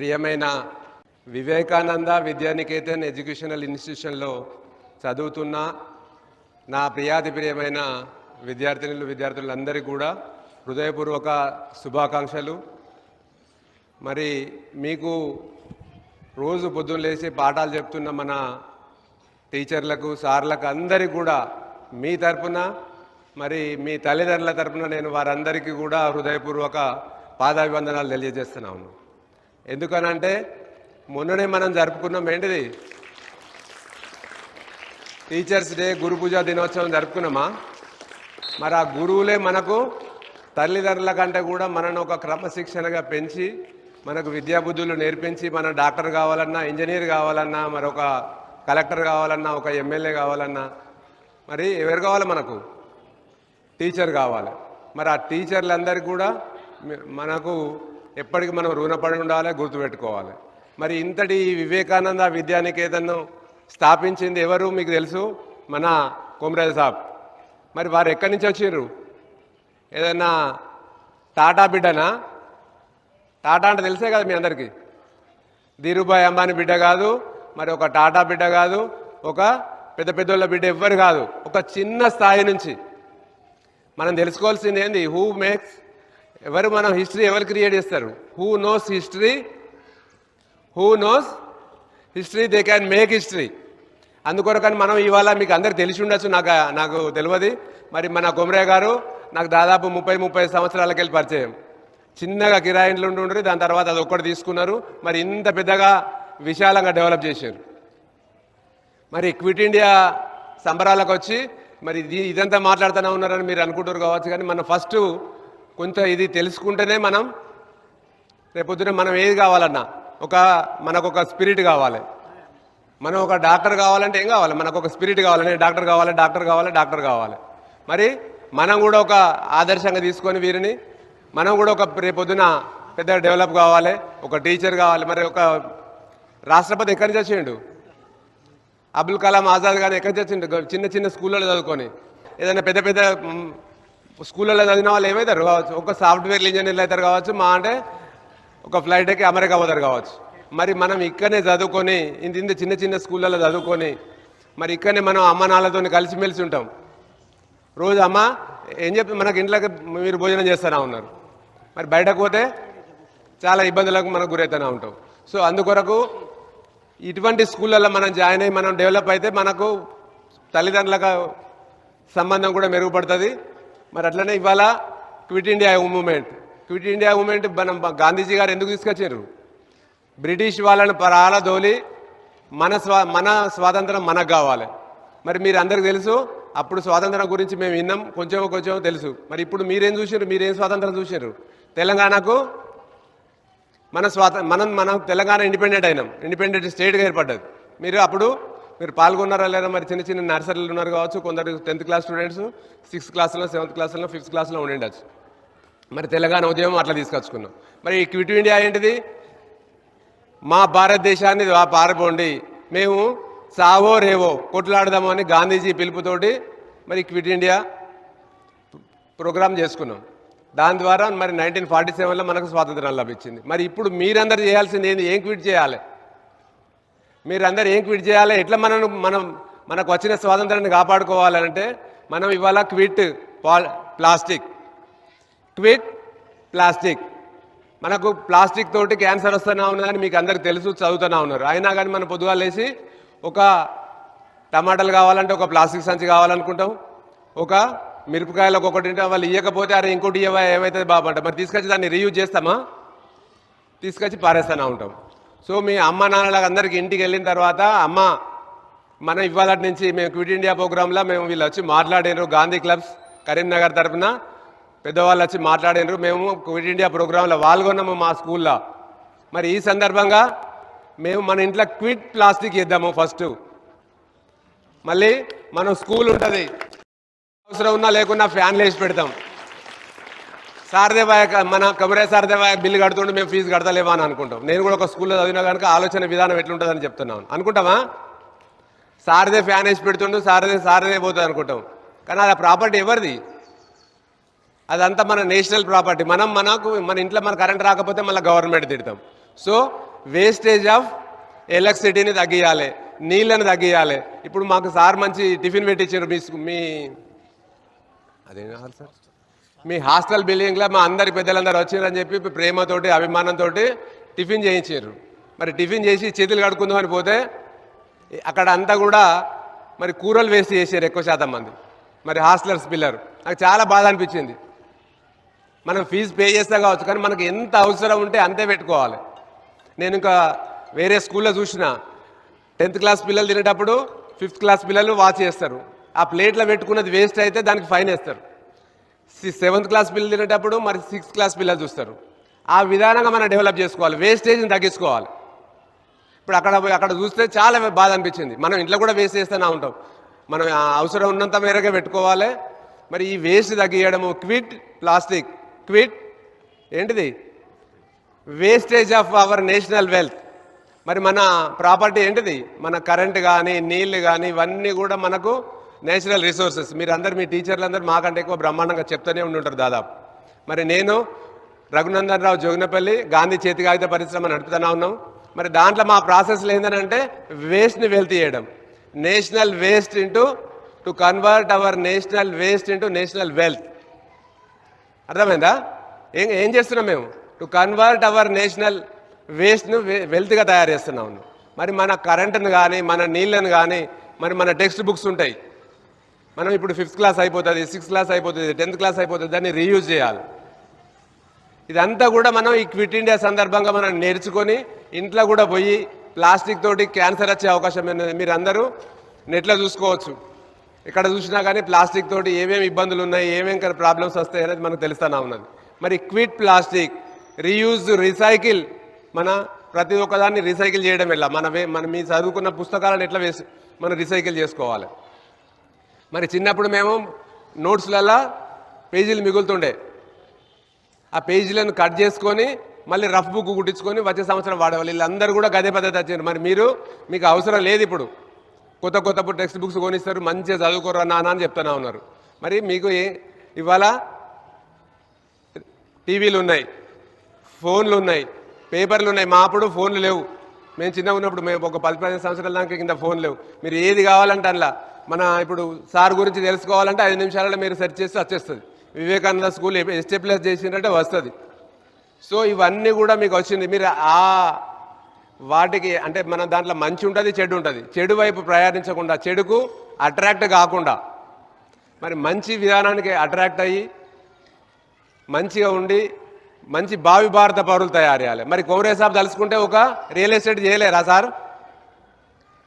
ప్రియమైన వివేకానంద విద్యానికేతన్ ఎడ్యుకేషనల్ ఇన్స్టిట్యూషన్లో చదువుతున్న నా ప్రియాతి ప్రియమైన విద్యార్థినులు విద్యార్థులందరికీ కూడా హృదయపూర్వక శుభాకాంక్షలు. మరి మీకు రోజు పొద్దున్న లేచి పాఠాలు చెప్తున్న మన టీచర్లకు సార్లకు అందరికీ కూడా మీ తరపున మరి మీ తల్లిదండ్రుల తరపున నేను వారందరికీ కూడా హృదయపూర్వక పాదాభివందనాలు తెలియజేస్తున్నాను. ఎందుకనంటే మొన్ననే మనం జరుపుకున్నాం ఏంటిది? టీచర్స్ డే గురు పూజ దినోత్సవం జరుపుకున్నామా? మరి ఆ గురువులే మనకు తల్లిదండ్రుల కంటే కూడా మనను ఒక క్రమశిక్షణగా పెంచి మనకు విద్యాబుద్ధులు నేర్పించి మన డాక్టర్ కావాలన్నా ఇంజనీర్ కావాలన్నా మరొక కలెక్టర్ కావాలన్నా ఒక ఎమ్మెల్యే కావాలన్నా మరి ఎవరు కావాలి మనకు? టీచర్ కావాలి. మరి ఆ టీచర్లందరికీ కూడా మనకు ఎప్పటికీ మనం రుణపడి ఉండాలి గుర్తుపెట్టుకోవాలి. మరి ఇంతటి వివేకానంద విద్యానికేతన్ను స్థాపించింది ఎవరు మీకు తెలుసు? మన కొమరేజ్ సాబ్. మరి వారు ఎక్కడి నుంచి వచ్చారు ఏదన్నా టాటా బిడ్డనా? టాటా అంటే తెలిసే కదా మీ అందరికీ. ధీరుభాయ్ అంబానీ బిడ్డ కాదు మరి ఒక టాటా బిడ్డ కాదు ఒక పెద్ద పెద్దోళ్ళ బిడ్డ ఎవ్వరు కాదు. ఒక చిన్న స్థాయి నుంచి. మనం తెలుసుకోవాల్సింది ఏంది? హూ మేక్స్ ఎవరు మనం హిస్టరీ ఎవరు క్రియేట్ చేస్తారు? Who knows history who knows history they can make history అందుకొరకని మనం ఇవాళ మీకు అందరు తెలిసి ఉండొచ్చు నాకు నాకు తెలియదు. మరి మన గుమరే గారు నాకు దాదాపు ముప్పై ముప్పై సంవత్సరాలకి వెళ్ళి పరిచయం. చిన్నగా కిరాయిన్లు ఉండి దాని తర్వాత అది ఒక్కటి తీసుకున్నారు. మరి ఇంత పెద్దగా విశాలంగా డెవలప్ చేశారు. మరి క్విట్ ఇండియా సంబరాలకు వచ్చి మరి ఇది ఇదంతా మాట్లాడుతూనే ఉన్నారని మీరు అనుకుంటారు కావచ్చు కానీ మనం ఫస్ట్ కొంత ఇది తెలుసుకుంటేనే మనం రేపొద్దున మనం ఏది కావాలన్నా ఒక మనకు ఒక స్పిరిట్ కావాలి. మనం ఒక డాక్టర్ కావాలంటే ఏం కావాలి? మనకు ఒక స్పిరిట్ కావాలి డాక్టర్ కావాలి డాక్టర్ కావాలి డాక్టర్ కావాలి. మరి మనం కూడా ఒక ఆదర్శంగా తీసుకొని వీరిని మనం కూడా ఒక రేపొద్దున పెద్ద డెవలప్ కావాలి ఒక టీచర్ కావాలి మరి ఒక రాష్ట్రపతి ఎక్కడి నుంచి వచ్చిండు? అబ్దుల్ కలాం ఆజాద్ గారు ఎక్కడి నుంచి వచ్చిండు? చిన్న చిన్న స్కూళ్ళలో చదువుకొని. ఏదైనా పెద్ద పెద్ద స్కూళ్ళలో చదివిన వాళ్ళు ఏమవుతారు కావచ్చు. ఒక సాఫ్ట్వేర్ ఇంజనీర్లు అవుతారు కావచ్చు మా అంటే ఒక ఫ్లైట్ ఎక్కి అమెరికా పోతారు కావచ్చు. మరి మనం ఇక్కడనే చదువుకొని ఇంత ఇంత చిన్న చిన్న స్కూళ్ళలో చదువుకొని మరి ఇక్కడనే మనం అమ్మ నాన్నలతో కలిసిమెలిసి ఉంటాం. రోజు అమ్మ ఏం చెప్పి మనకి ఇంట్లోకి మీరు భోజనం చేస్తూనే ఉన్నారు. మరి బయటకు పోతే చాలా ఇబ్బందులకు మనకు గురవుతూనే ఉంటాం. సో అందుకొరకు ఇటువంటి స్కూళ్ళల్లో మనం జాయిన్ అయ్యి మనం డెవలప్ అయితే మనకు తల్లిదండ్రులకు సంబంధం కూడా మెరుగుపడుతుంది. మరి అట్లనే ఇవాళ quit India movement. Quit India movement మనం గాంధీజీ గారు ఎందుకు తీసుకొచ్చారు? బ్రిటిష్ వాళ్ళని పరాలదోలి మన స్వా మన స్వాతంత్రం మనకు కావాలి. మరి మీరు అందరికి తెలుసు అప్పుడు స్వాతంత్రం గురించి మేము విన్నాం కొంచెం కొంచెం తెలుసు. మరి ఇప్పుడు మీరేం చూసారు మీరేం స్వాతంత్రం చూసారు తెలంగాణకు మన స్వాత మనం మనం తెలంగాణ ఇండిపెండెంట్ అయినాం. ఇండిపెండెంట్ స్టేట్గా ఏర్పడ్డది. మీరు అప్పుడు మీరు పాల్గొన్నారా లేదా మరి చిన్న చిన్న నర్సరీలు ఉన్నారు కావచ్చు కొందరు టెన్త్ క్లాస్ స్టూడెంట్స్ సిక్స్త్ క్లాస్లో సెవెంత్ క్లాస్లో ఫిఫ్త్ క్లాస్లో ఉండిండొచ్చు. మరి తెలంగాణ ఉద్యమం అట్లా తీసుకొచ్చుకున్నాం. మరి ఈ క్విట్ ఇండియా ఏంటిది? మా భారతదేశాన్ని వా- పారబోండి. మేము సావో రేవో కొట్లాడదాము అని గాంధీజీ పిలుపుతోటి మరి క్విట్ ఇండియా ప్రోగ్రామ్ చేసుకున్నాం. దాని ద్వారా మరి నైన్టీన్ ఫార్టీ సెవెన్లో మనకు స్వాతంత్రం లభించింది. మరి ఇప్పుడు మీరందరూ చేయాల్సింది ఏంది? ఏం క్విట్ చేయాలి? మీరందరూ ఏం క్విట్ చేయాలి? ఎట్లా మనం మనం మనకు వచ్చిన స్వాతంత్రాన్ని కాపాడుకోవాలంటే మనం ఇవాళ క్విట్ పాల్ ప్లాస్టిక్. Quit plastic. మనకు ప్లాస్టిక్ తోటి క్యాన్సర్ వస్తూనే ఉన్నదని మీకు అందరికి తెలుసు చదువుతూనే ఉన్నారు. అయినా కానీ మనం పొద్దుగా లేచి ఒక టమాటాలు కావాలంటే ఒక ప్లాస్టిక్ సంచి కావాలనుకుంటాం. ఒక మిరపకాయలు ఒకటి వాళ్ళు ఇవ్వకపోతే అరే ఇంకోటి ఇవ్వ ఏమవుతుంది బాబు అంటే. మరి తీసుకొచ్చి దాన్ని రీయూజ్ చేస్తామా? తీసుకొచ్చి పారేస్తూనే ఉంటాం. సో మీ అమ్మ నాన్నలకు అందరికి ఇంటికి వెళ్ళిన తర్వాత అమ్మ మనం ఇవాళ నుంచి మేము క్విట్ ఇండియా ప్రోగ్రాంలో మేము వీళ్ళు వచ్చి మాట్లాడినారు గాంధీ క్లబ్స్ కరీంనగర్ తరఫున పెద్దవాళ్ళు వచ్చి మాట్లాడినారు మేము క్విట్ ఇండియా ప్రోగ్రాంలో పాల్గొన్నాము మా స్కూల్లో. మరి ఈ సందర్భంగా మేము మన ఇంట్లో క్విట్ ప్లాస్టిక్ ఇద్దాము ఫస్ట్. మళ్ళీ మనం స్కూల్ ఉంటుంది. అవసరం ఉన్నా లేకున్నా ఫ్యాన్లు వేసి పెడతాం. సారదేవాయ మన కమరే సారదేవాయ బిల్లు కడుతుంటే మేము ఫీజు కడతలేమా అని అనుకుంటాం. నేను కూడా ఒక స్కూల్లో చదివినా కనుక ఆలోచన విధానం ఎట్లుంటుందని చెప్తున్నాను. అనుకుంటామా సారదే ఫ్యాన్ వేసి పెడుతుండు సారదే సారదే పోతుంది అనుకుంటాం. కానీ అది ప్రాపర్టీ ఎవరిది? అదంతా మన నేషనల్ ప్రాపర్టీ. మనం మనకు మన ఇంట్లో మన కరెంట్ రాకపోతే మళ్ళీ గవర్నమెంట్ తిడతాం. సో వేస్టేజ్ ఆఫ్ ఎలక్ట్రిసిటీని తగ్గియాలి నీళ్ళని తగ్గియాలి. ఇప్పుడు మాకు సార్ మంచి టిఫిన్ పెట్టించారు మీ మీ అదేం సార్? మీ హాస్టల్ బిల్డింగ్లో మా అందరి పెద్దలందరూ వచ్చారని చెప్పి ప్రేమతోటి అభిమానంతో టిఫిన్ చేయించారు మరి టిఫిన్ చేసి చేతులు కడుక్కుందామని పోతే అక్కడ అంతా కూడా మరి కూరలు వేస్ట్ చేశారు ఎక్కువ శాతం మంది. మరి హాస్టలర్స్ పిల్లలు. నాకు చాలా బాధ అనిపించింది. మనం ఫీజు పే చేస్తా కావచ్చు కానీ మనకు ఎంత అవసరం ఉంటే అంతే పెట్టుకోవాలి. నేను ఇంకా వేరే స్కూల్లో చూసిన టెన్త్ క్లాస్ పిల్లలు తినేటప్పుడు ఫిఫ్త్ క్లాస్ పిల్లలు వాచ్ చేస్తారు. ఆ ప్లేట్లో పెట్టుకున్నది వేస్ట్ అయితే దానికి ఫైన్ వేస్తారు. సెవెంత్ క్లాస్ పిల్లలు తినేటప్పుడు మరి సిక్స్త్ క్లాస్ పిల్లలు చూస్తారు. ఆ విధానంగా మనం డెవలప్ చేసుకోవాలి వేస్టేజ్ని తగ్గించుకోవాలి. ఇప్పుడు అక్కడ పోయి అక్కడ చూస్తే చాలా బాధ అనిపించింది. మనం ఇంట్లో కూడా వేస్ట్ చేస్తూనే ఉంటాం. మనం ఆ అవసరం ఉన్నంత మేరకే పెట్టుకోవాలి. మరి ఈ వేస్ట్ తగ్గియడము క్విట్ ప్లాస్టిక్ క్విట్ ఏంటిది? Wastage of our national wealth. మరి మన ప్రాపర్టీ ఏంటిది? మన కరెంట్ కానీ నీళ్ళు కానీ ఇవన్నీ కూడా మనకు నేచురల్ రిసోర్సెస్. మీరు అందరు మీ టీచర్లు అందరూ మాకంటే ఎక్కువ బ్రహ్మాండంగా చెప్తూనే ఉండుంటారు దాదాపు. మరి నేను రఘునందన్ రావు జోగినపల్లి గాంధీ చేతి కాగిత పరిశ్రమ నడుపుతూనే ఉన్నాం. మరి దాంట్లో మా ప్రాసెస్లో ఏంటంటే వేస్ట్ని వెల్త్ చేయడం. National waste into to convert our national waste into national wealth. అర్థమైందా? ఏం ఏం చేస్తున్నాం మేము? టు కన్వర్ట్ అవర్ నేషనల్ వేస్ట్ను వెల్త్గా తయారు చేస్తున్నాం. మరి మన కరెంటును కానీ మన నీళ్ళను కానీ మరి మన టెక్స్ట్ బుక్స్ ఉంటాయి. మనం ఇప్పుడు ఫిఫ్త్ క్లాస్ అయిపోతుంది సిక్స్త్ క్లాస్ అయిపోతుంది టెన్త్ క్లాస్ అయిపోతుంది దాన్ని రీయూజ్ చేయాలి. ఇదంతా కూడా మనం ఈ క్విట్ ఇండియా సందర్భంగా మనం నేర్చుకొని ఇంట్లో కూడా పోయి ప్లాస్టిక్ తోటి క్యాన్సర్ వచ్చే అవకాశం ఉన్నది మీరు అందరూ నెట్లో చూసుకోవచ్చు. ఇక్కడ చూసినా కానీ ప్లాస్టిక్ తోటి ఏమేమి ఇబ్బందులు ఉన్నాయి ఏమేమి ప్రాబ్లమ్స్ వస్తాయి అనేది మనకు తెలుస్తూనే ఉన్నది. మరి క్విట్ ప్లాస్టిక్ రీయూజ్ రీసైకిల్ మన ప్రతి ఒక్కదాన్ని రీసైకిల్ చేయడం ఎలా మన మన మీ చదువుకున్న పుస్తకాలను ఎట్లా వేసి మనం రీసైకిల్ చేసుకోవాలి? మరి చిన్నప్పుడు మేము నోట్స్లలో పేజీలు మిగులుతుండే. ఆ పేజీలను కట్ చేసుకొని మళ్ళీ రఫ్ బుక్ కుట్టించుకొని వచ్చే సంవత్సరం వాడేవాళ్ళు. వీళ్ళందరూ కూడా గదే పద్ధతి వచ్చారు మరి మీరు మీకు అవసరం లేదు ఇప్పుడు. కొత్త కొత్త టెక్స్ట్ బుక్స్ కొనిస్తారు మంచిగా చదువుకోరా నాన్న అని చెప్తానే ఉన్నారు. మరి మీకు ఏ ఇవాళ టీవీలు ఉన్నాయి ఫోన్లు ఉన్నాయి పేపర్లు ఉన్నాయి. మా అప్పుడు ఫోన్లు లేవు. మేము చిన్నగా ఉన్నప్పుడు మేము ఒక పది పదిహేను సంవత్సరాల దాకా కింద ఫోన్ లేవు. మీరు ఏది కావాలంటే అందులో మన ఇప్పుడు సార్ గురించి తెలుసుకోవాలంటే ఐదు నిమిషాలలో మీరు సెర్చ్ చేస్తే వచ్చేస్తుంది. వివేకానంద స్కూల్ ఎస్టేప్లస్ చేసిందంటే వస్తుంది. సో ఇవన్నీ కూడా మీకు వచ్చింది. మీరు ఆ వాటికి అంటే మన దాంట్లో మంచి ఉంటుంది చెడు ఉంటుంది. చెడు వైపు ప్రయాణించకుండా చెడుకు అట్రాక్ట్ కాకుండా. మరి మంచి విధానానికి అట్రాక్ట్ అయ్యి మంచిగా ఉండి మంచి భావి భారత పౌరులు తయారు చేయాలి. మరి కోమరే సాబ్ తలుచుకుంటే ఒక రియల్ ఎస్టేట్ చేయలేరా సార్?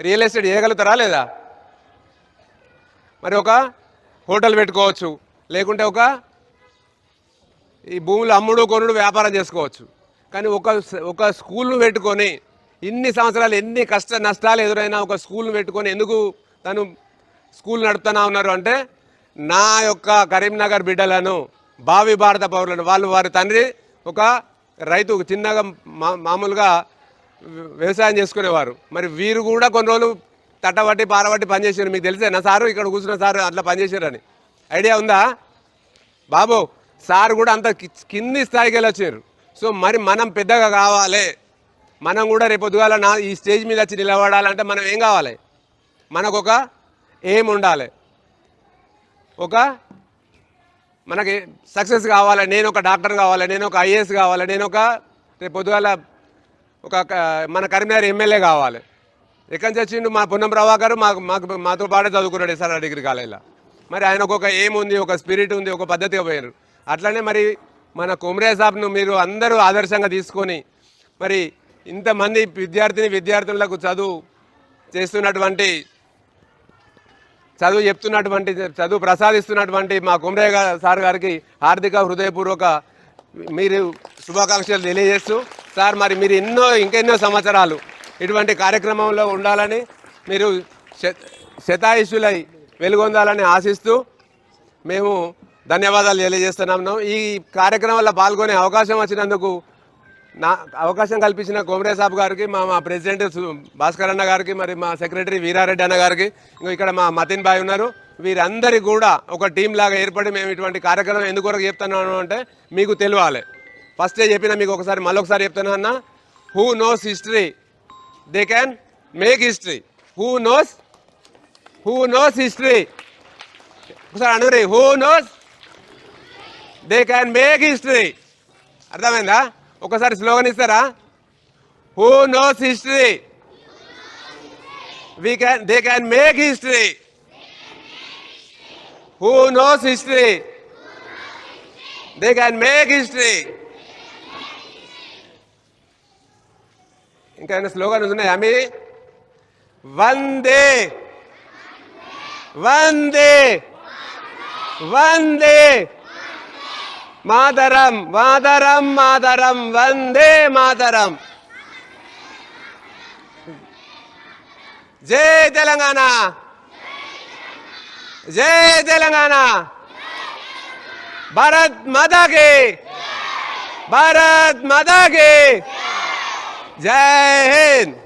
రియల్ ఎస్టేట్ చేయగలుగుతారా లేదా? మరి ఒక హోటల్ పెట్టుకోవచ్చు. లేకుంటే ఒక ఈ భూములు అమ్ముడు కొనుడు వ్యాపారం చేసుకోవచ్చు. కానీ ఒక ఒక స్కూల్ను పెట్టుకొని ఇన్ని సంవత్సరాలు ఎన్ని కష్ట నష్టాలు ఎదురైనా ఒక స్కూల్ను పెట్టుకొని ఎందుకు తను స్కూల్ నడుపుతున్నా ఉన్నారు అంటే నా యొక్క కరీంనగర్ బిడ్డలను భావి భారత పౌరులను వాళ్ళు వారి తండ్రి ఒక రైతు చిన్నగా మా మామూలుగా వ్యవసాయం చేసుకునేవారు. మరి వీరు కూడా కొన్ని రోజులు తట్టబట్టి పారబట్టి పనిచేసారు మీకు తెలిసే నా సారు ఇక్కడ కూర్చున్న సారు అట్లా పనిచేసారని ఐడియా ఉందా? బాబు సార్ కూడా అంత కింది స్థాయికి వెళ్ళి వచ్చారు సో మరి మనం పెద్దగా కావాలి. మనం కూడా రేపు పొద్దుగాల నా ఈ స్టేజ్ మీద వచ్చి నిలబడాలంటే మనం ఏం కావాలి? మనకు ఒక ఏం ఉండాలి? ఒక మనకి సక్సెస్ కావాలి నేను ఒక డాక్టర్ కావాలి నేను ఒక ఐఏఎస్ కావాలి నేను ఒక రేపు పొద్దుగాల ఒక క- మన కరీంనగర్ ఎమ్మెల్యే కావాలి. ఎక్కడి నుంచి వచ్చిండు? మా పున్నం ప్రభాకర్ మాకు మాకు మాతో పాటే చదువుకున్నాడు సార్ డిగ్రీ కాలేజీలో. మరి ఆయనకు ఒక ఏం ఉంది ఒక స్పిరిట్ ఉంది ఒక పద్ధతిగా పోయారు అట్లనే మరి మన కుమరే సాబ్ను మీరు అందరూ ఆదర్శంగా తీసుకొని మరి ఇంతమంది విద్యార్థిని విద్యార్థులకు చదువు చేస్తున్నటువంటి చదువు చెప్తున్నటువంటి చదువు ప్రసాదిస్తున్నటువంటి మా కుమరయ్య సార్ గారికి హార్దిక హృదయపూర్వక మీరు శుభాకాంక్షలు తెలియజేస్తూ సార్ మరి మీరు ఎన్నో ఇంకెన్నో సంవత్సరాలు ఇటువంటి కార్యక్రమంలో ఉండాలని మీరు శతాయుషులై వెలుగొందాలని ఆశిస్తూ మేము ధన్యవాదాలు తెలియజేస్తున్నాము ఈ కార్యక్రమంలో పాల్గొనే అవకాశం వచ్చినందుకు నా అవకాశం కల్పించిన కోమరే సాబ్ గారికి మా మా ప్రెసిడెంట్ భాస్కర్ అన్న గారికి మరి మా సెక్రటరీ వీరారెడ్డి అన్న గారికి ఇంకా ఇక్కడ మా మతిన్ బాయ్ ఉన్నారు. వీరందరికీ కూడా ఒక టీం లాగా ఏర్పడి మేము ఇటువంటి కార్యక్రమం ఎందుకొరకు చెప్తున్నాను అంటే మీకు తెలియాలి. ఫస్టే చెప్పిన మీకు ఒకసారి మళ్ళొకసారి చెప్తున్నా అన్న. Who knows history they can make history who knows who knows history ఒకసారి అనురి who knows they can make history అర్థమైందా? ఒకసారి స్లోగన్ ఇస్తారా? Who knows history we can they can make history who knows history they can make history ఇంకా ఏమైనా slogans ఉన్నాయా మీ వందే వందే వందే మాతరం మాతరం మాతరం వందే మాతరం జై తెలంగాణ జై తెలంగాణ భారత్ మాతా కి భారత్ మాతా కి జై హింద్